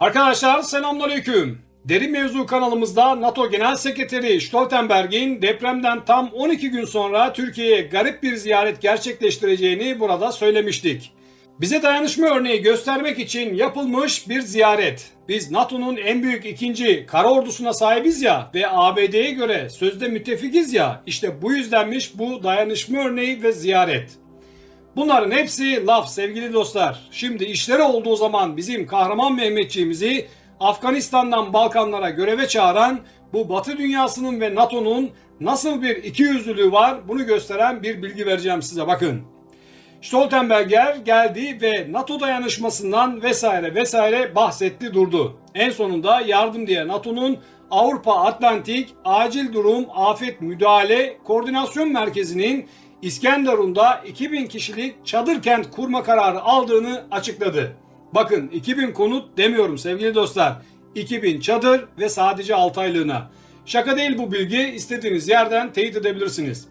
Arkadaşlar selamünaleyküm. Derin Mevzu kanalımızda NATO Genel Sekreteri Stoltenberg'in depremden tam 12 gün sonra Türkiye'ye garip bir ziyaret gerçekleştireceğini burada söylemiştik. Bize dayanışma örneği göstermek için yapılmış bir ziyaret. Biz NATO'nun en büyük ikinci kara ordusuna sahibiz ya ve ABD'ye göre sözde müttefikiz ya işte bu yüzdenmiş bu dayanışma örneği ve ziyaret. Bunların hepsi laf sevgili dostlar. Şimdi işleri olduğu zaman bizim kahraman Mehmetçiğimizi Afganistan'dan Balkanlara göreve çağıran bu Batı dünyasının ve NATO'nun nasıl bir ikiyüzlülüğü var bunu gösteren bir bilgi vereceğim size bakın. Stoltenberger geldi ve NATO dayanışmasından vesaire vesaire bahsetti durdu. En sonunda yardım diye NATO'nun Avrupa Atlantik Acil Durum Afet Müdahale Koordinasyon Merkezi'nin İskenderun'da 2000 kişilik çadır kent kurma kararı aldığını açıkladı. Bakın 2000 konut demiyorum sevgili dostlar. 2000 çadır ve sadece 6 aylığına. Şaka değil bu bilgi istediğiniz yerden teyit edebilirsiniz.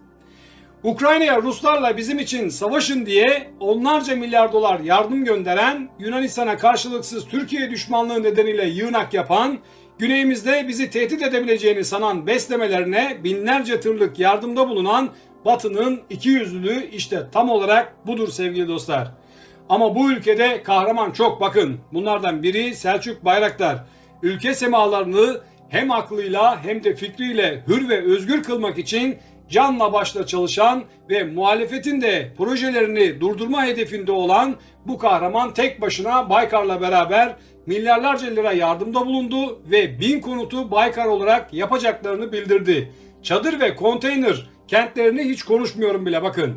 Ukrayna'ya Ruslarla bizim için savaşın diye onlarca milyar dolar yardım gönderen, Yunanistan'a karşılıksız Türkiye düşmanlığı nedeniyle yığınak yapan, güneyimizde bizi tehdit edebileceğini sanan beslemelerine binlerce tırlık yardımda bulunan Batı'nın ikiyüzlülüğü işte tam olarak budur sevgili dostlar. Ama bu ülkede kahraman çok bakın. Bunlardan biri Selçuk Bayraktar. Ülke semalarını hem aklıyla hem de fikriyle hür ve özgür kılmak için canla başla çalışan ve muhalefetin de projelerini durdurma hedefinde olan bu kahraman tek başına Baykar'la beraber milyarlarca lira yardımda bulundu ve bin konutu Baykar olarak yapacaklarını bildirdi. Çadır ve konteyner kentlerini hiç konuşmuyorum bile bakın.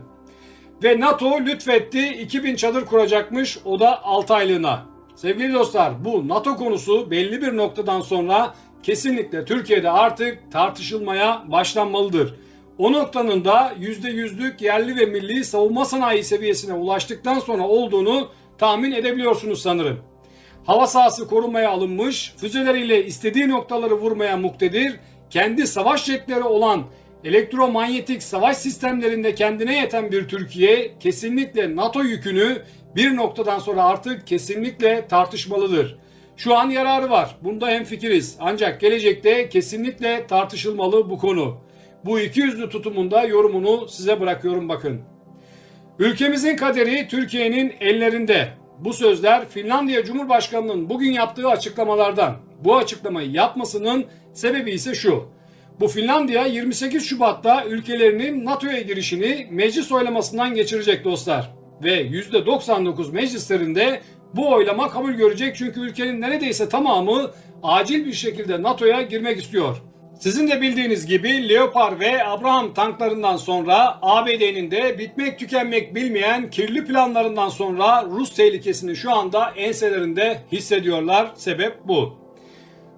Ve NATO lütfetti 2000 çadır kuracakmış o da 6 aylığına. Sevgili dostlar bu NATO konusu belli bir noktadan sonra kesinlikle Türkiye'de artık tartışılmaya başlanmalıdır. O noktanın da %100'lük yerli ve milli savunma sanayi seviyesine ulaştıktan sonra olduğunu tahmin edebiliyorsunuz sanırım. Hava sahası korumaya alınmış, füzeleriyle istediği noktaları vurmaya muktedir, kendi savaş jetleri olan elektromanyetik savaş sistemlerinde kendine yeten bir Türkiye kesinlikle NATO yükünü bir noktadan sonra artık kesinlikle tartışmalıdır. Şu an yararı var. Bunda hemfikiriz. Ancak gelecekte kesinlikle tartışılmalı bu konu. Bu ikiyüzlü tutumunda yorumunu size bırakıyorum bakın. Ülkemizin kaderi Türkiye'nin ellerinde. Bu sözler Finlandiya Cumhurbaşkanı'nın bugün yaptığı açıklamalardan. Bu açıklamayı yapmasının sebebi ise şu. Bu Finlandiya 28 Şubat'ta ülkelerinin NATO'ya girişini meclis oylamasından geçirecek dostlar. Ve %99 meclislerinde bu oylama kabul görecek çünkü ülkenin neredeyse tamamı acil bir şekilde NATO'ya girmek istiyor. Sizin de bildiğiniz gibi Leopard ve Abraham tanklarından sonra ABD'nin de bitmek tükenmek bilmeyen kirli planlarından sonra Rus tehlikesini şu anda enselerinde hissediyorlar. Sebep bu.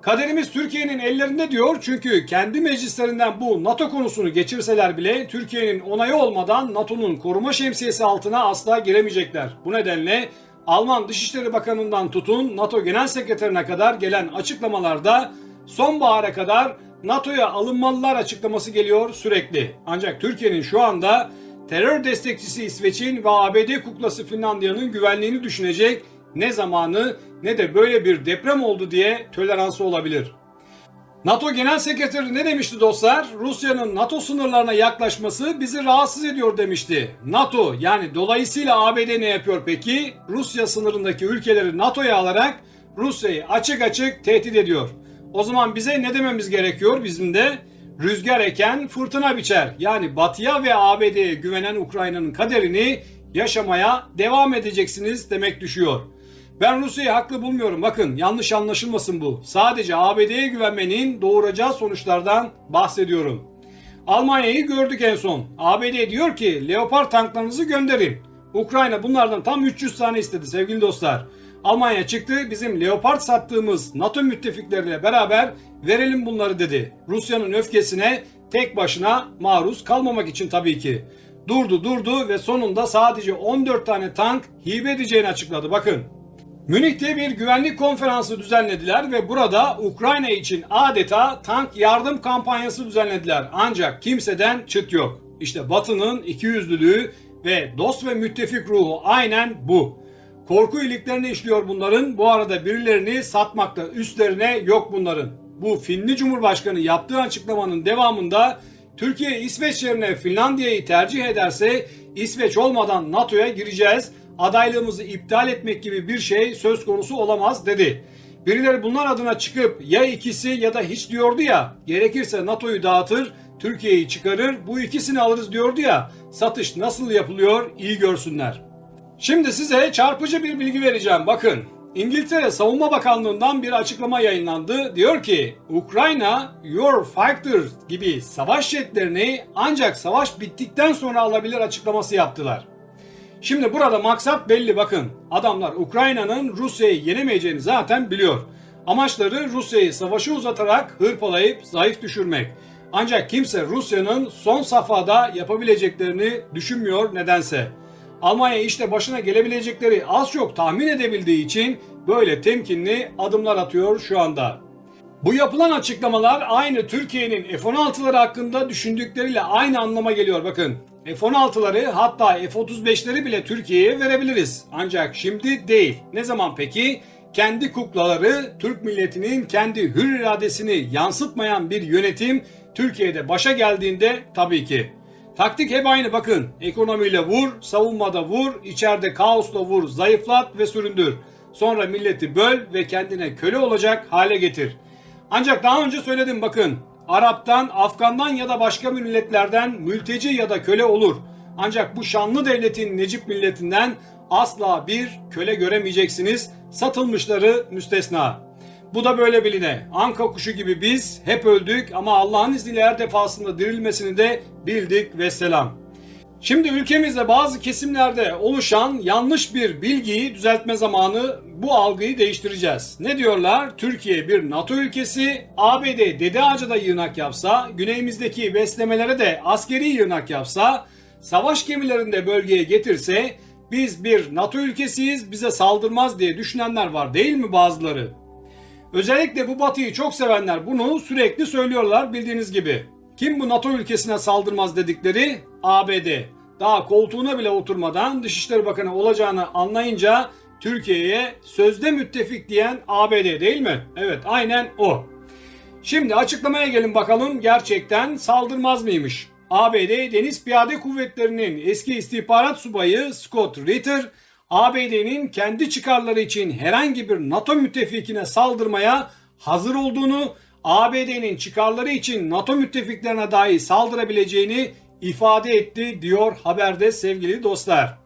Kaderimiz Türkiye'nin ellerinde diyor çünkü kendi meclislerinden bu NATO konusunu geçirseler bile Türkiye'nin onayı olmadan NATO'nun koruma şemsiyesi altına asla giremeyecekler. Bu nedenle Alman Dışişleri Bakanı'ndan tutun NATO Genel Sekreterine kadar gelen açıklamalarda sonbahara kadar NATO'ya alınmalılar açıklaması geliyor sürekli. Ancak Türkiye'nin şu anda terör destekçisi İsveç'in ve ABD kuklası Finlandiya'nın güvenliğini düşünecek ne zamanı ne de böyle bir deprem oldu diye toleransı olabilir. NATO Genel Sekreteri ne demişti dostlar? Rusya'nın NATO sınırlarına yaklaşması bizi rahatsız ediyor demişti. NATO yani dolayısıyla ABD ne yapıyor peki? Rusya sınırındaki ülkeleri NATO'ya alarak Rusya'yı açık açık tehdit ediyor. O zaman bize ne dememiz gerekiyor bizim de? Rüzgar eken fırtına biçer. Yani batıya ve ABD'ye güvenen Ukrayna'nın kaderini yaşamaya devam edeceksiniz demek düşüyor. Ben Rusya'yı haklı bulmuyorum. Bakın yanlış anlaşılmasın bu. Sadece ABD'ye güvenmenin doğuracağı sonuçlardan bahsediyorum. Almanya'yı gördük en son. ABD diyor ki Leopard tanklarınızı gönderin. Ukrayna bunlardan tam 300 tane istedi sevgili dostlar. Almanya çıktı bizim Leopard sattığımız NATO müttefikleriyle beraber verelim bunları dedi. Rusya'nın öfkesine tek başına maruz kalmamak için tabii ki. Durdu durdu ve sonunda sadece 14 tane tank hibe edeceğini açıkladı bakın. Münih'te bir güvenlik konferansı düzenlediler ve burada Ukrayna için adeta tank yardım kampanyası düzenlediler. Ancak kimseden çıt yok. İşte Batı'nın ikiyüzlülüğü ve dost ve müttefik ruhu aynen bu. Korku iliklerini işliyor bunların. Bu arada birilerini satmakta üstlerine yok bunların. Bu Finli Cumhurbaşkanı yaptığı açıklamanın devamında Türkiye İsveç yerine Finlandiya'yı tercih ederse İsveç olmadan NATO'ya gireceğiz. Adaylığımızı iptal etmek gibi bir şey söz konusu olamaz dedi. Birileri bunlar adına çıkıp ya ikisi ya da hiç diyordu ya gerekirse NATO'yu dağıtır Türkiye'yi çıkarır bu ikisini alırız diyordu ya satış nasıl yapılıyor iyi görsünler. Şimdi size çarpıcı bir bilgi vereceğim bakın. İngiltere Savunma Bakanlığı'ndan bir açıklama yayınlandı. Diyor ki Ukrayna Eurofighter gibi savaş jetlerini ancak savaş bittikten sonra alabilir açıklaması yaptılar. Şimdi burada maksat belli bakın. Adamlar Ukrayna'nın Rusya'yı yenemeyeceğini zaten biliyor. Amaçları Rusya'yı savaşı uzatarak hırpalayıp zayıf düşürmek. Ancak kimse Rusya'nın son safhada yapabileceklerini düşünmüyor nedense. Almanya işte başına gelebilecekleri az çok tahmin edebildiği için böyle temkinli adımlar atıyor şu anda. Bu yapılan açıklamalar aynı Türkiye'nin F-16'ları hakkında düşündükleriyle aynı anlama geliyor bakın. F-16'ları hatta F-35'leri bile Türkiye'ye verebiliriz. Ancak şimdi değil. Ne zaman peki? Kendi kuklaları Türk milletinin kendi hür iradesini yansıtmayan bir yönetim Türkiye'de başa geldiğinde tabii ki. Taktik hep aynı bakın. Ekonomiyle vur, savunmada vur, içeride kaosla vur, zayıflat ve süründür. Sonra milleti böl ve kendine köle olacak hale getir. Ancak daha önce söyledim bakın. Arap'tan, Afgan'dan ya da başka milletlerden mülteci ya da köle olur. Ancak bu şanlı devletin Necip milletinden asla bir köle göremeyeceksiniz. Satılmışları müstesna. Bu da böyle biline. Anka kuşu gibi biz hep öldük ama Allah'ın izniyle her defasında dirilmesini de bildik ve selam. Şimdi ülkemizde bazı kesimlerde oluşan yanlış bir bilgiyi düzeltme zamanı bu algıyı değiştireceğiz. Ne diyorlar? Türkiye bir NATO ülkesi, ABD Dede Ağacı'da yığınak yapsa, güneyimizdeki beslemelere de askeri yığınak yapsa, savaş gemilerini de bölgeye getirse biz bir NATO ülkesiyiz bize saldırmaz diye düşünenler var değil mi bazıları? Özellikle bu batıyı çok sevenler bunu sürekli söylüyorlar bildiğiniz gibi. Kim bu NATO ülkesine saldırmaz dedikleri? ABD. Daha koltuğuna bile oturmadan Dışişleri Bakanı olacağını anlayınca Türkiye'ye sözde müttefik diyen ABD değil mi? Evet aynen o. Şimdi açıklamaya gelin bakalım gerçekten saldırmaz mıymış? ABD Deniz Piyade Kuvvetleri'nin eski istihbarat subayı Scott Ritter ABD'nin kendi çıkarları için herhangi bir NATO müttefikine saldırmaya hazır olduğunu, ABD'nin çıkarları için NATO müttefiklerine dahi saldırabileceğini ifade etti diyor haberde sevgili dostlar.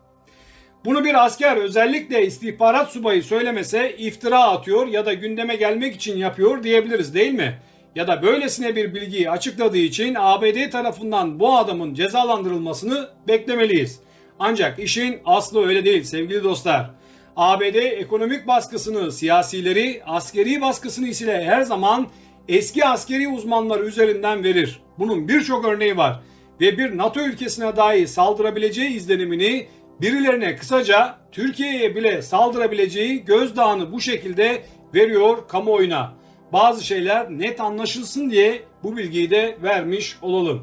Bunu bir asker özellikle istihbarat subayı söylemese iftira atıyor ya da gündeme gelmek için yapıyor diyebiliriz değil mi? Ya da böylesine bir bilgiyi açıkladığı için ABD tarafından bu adamın cezalandırılmasını beklemeliyiz. Ancak işin aslı öyle değil sevgili dostlar. ABD ekonomik baskısını siyasileri, askeri baskısını ise her zaman eski askeri uzmanları üzerinden verir. Bunun birçok örneği var ve bir NATO ülkesine dahi saldırabileceği izlenimini birilerine kısaca Türkiye'ye bile saldırabileceği gözdağını bu şekilde veriyor kamuoyuna. Bazı şeyler net anlaşılsın diye bu bilgiyi de vermiş olalım.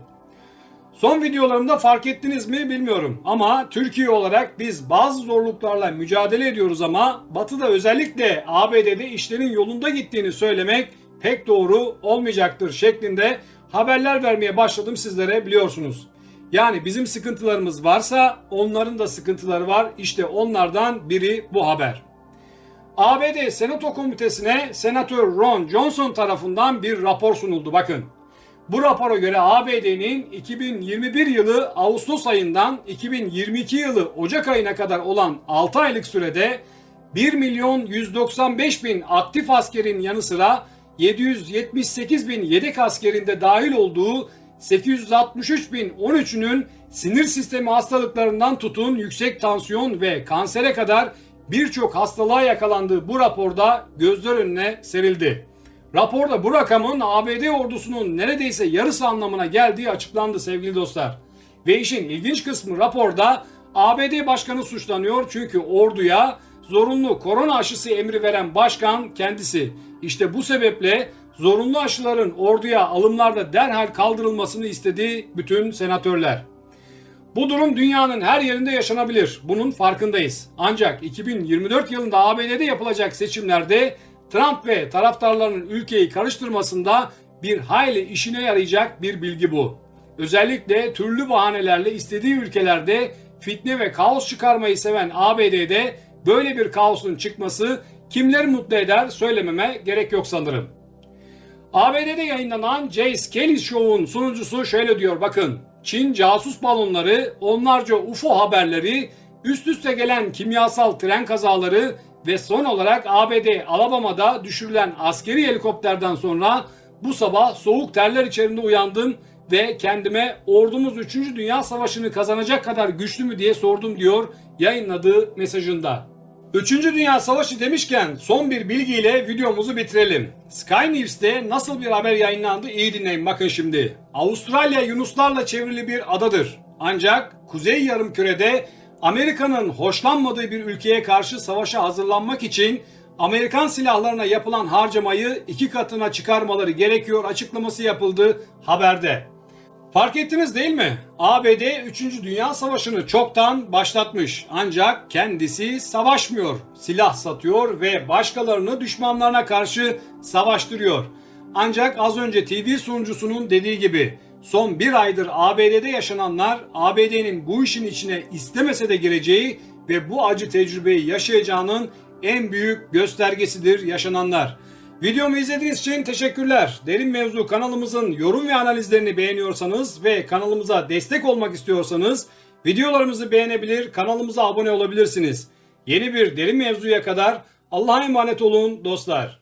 Son videolarımda fark ettiniz mi bilmiyorum ama Türkiye olarak biz bazı zorluklarla mücadele ediyoruz ama Batı'da özellikle ABD'de işlerin yolunda gittiğini söylemek pek doğru olmayacaktır şeklinde haberler vermeye başladım sizlere biliyorsunuz. Yani bizim sıkıntılarımız varsa onların da sıkıntıları var. İşte onlardan biri bu haber. ABD Senato Komitesi'ne Senatör Ron Johnson tarafından bir rapor sunuldu bakın. Bu rapora göre ABD'nin 2021 yılı Ağustos ayından 2022 yılı Ocak ayına kadar olan 6 aylık sürede 1 milyon 195 bin aktif askerin yanı sıra 778 bin yedek askerinde dahil olduğu 863 bin 13'ünün sinir sistemi hastalıklarından tutun yüksek tansiyon ve kansere kadar birçok hastalığa yakalandığı bu raporda gözler önüne serildi. Raporda bu rakamın ABD ordusunun neredeyse yarısı anlamına geldiği açıklandı sevgili dostlar. Ve işin ilginç kısmı raporda ABD başkanı suçlanıyor çünkü orduya zorunlu korona aşısı emri veren başkan kendisi. İşte bu sebeple zorunlu aşıların orduya alımlarda derhal kaldırılmasını istedi bütün senatörler. Bu durum dünyanın her yerinde yaşanabilir. Bunun farkındayız. Ancak 2024 yılında ABD'de yapılacak seçimlerde Trump ve taraftarlarının ülkeyi karıştırmasında bir hayli işine yarayacak bir bilgi bu. Özellikle türlü bahanelerle istediği ülkelerde fitne ve kaos çıkarmayı seven ABD'de böyle bir kaosun çıkması kimleri mutlu eder söylememe gerek yok sanırım. ABD'de yayınlanan Jay Skelly Show'un sunucusu şöyle diyor bakın. Çin casus balonları, onlarca UFO haberleri, üst üste gelen kimyasal tren kazaları ve son olarak ABD Alabama'da düşürülen askeri helikopterden sonra bu sabah soğuk terler içerisinde uyandım ve kendime ordumuz 3. Dünya Savaşı'nı kazanacak kadar güçlü mü diye sordum diyor yayınladığı mesajında. Üçüncü Dünya Savaşı demişken son bir bilgiyle videomuzu bitirelim. Sky News'te nasıl bir haber yayınlandı iyi dinleyin bakın şimdi. Avustralya Yunuslarla çevrili bir adadır. Ancak Kuzey Yarımküre'de Amerika'nın hoşlanmadığı bir ülkeye karşı savaşa hazırlanmak için Amerikan silahlarına yapılan harcamayı iki katına çıkarmaları gerekiyor açıklaması yapıldı haberde. Fark ettiniz değil mi? ABD 3. Dünya Savaşı'nı çoktan başlatmış. Ancak kendisi savaşmıyor. Silah satıyor ve başkalarını düşmanlarına karşı savaştırıyor. Ancak az önce TV sunucusunun dediği gibi son bir aydır ABD'de yaşananlar ABD'nin bu işin içine istemese de gireceği ve bu acı tecrübeyi yaşayacağının en büyük göstergesidir yaşananlar. Videomu izlediğiniz için teşekkürler. Derin Mevzu kanalımızın yorum ve analizlerini beğeniyorsanız ve kanalımıza destek olmak istiyorsanız videolarımızı beğenebilir, kanalımıza abone olabilirsiniz. Yeni bir derin mevzuya kadar Allah'a emanet olun dostlar.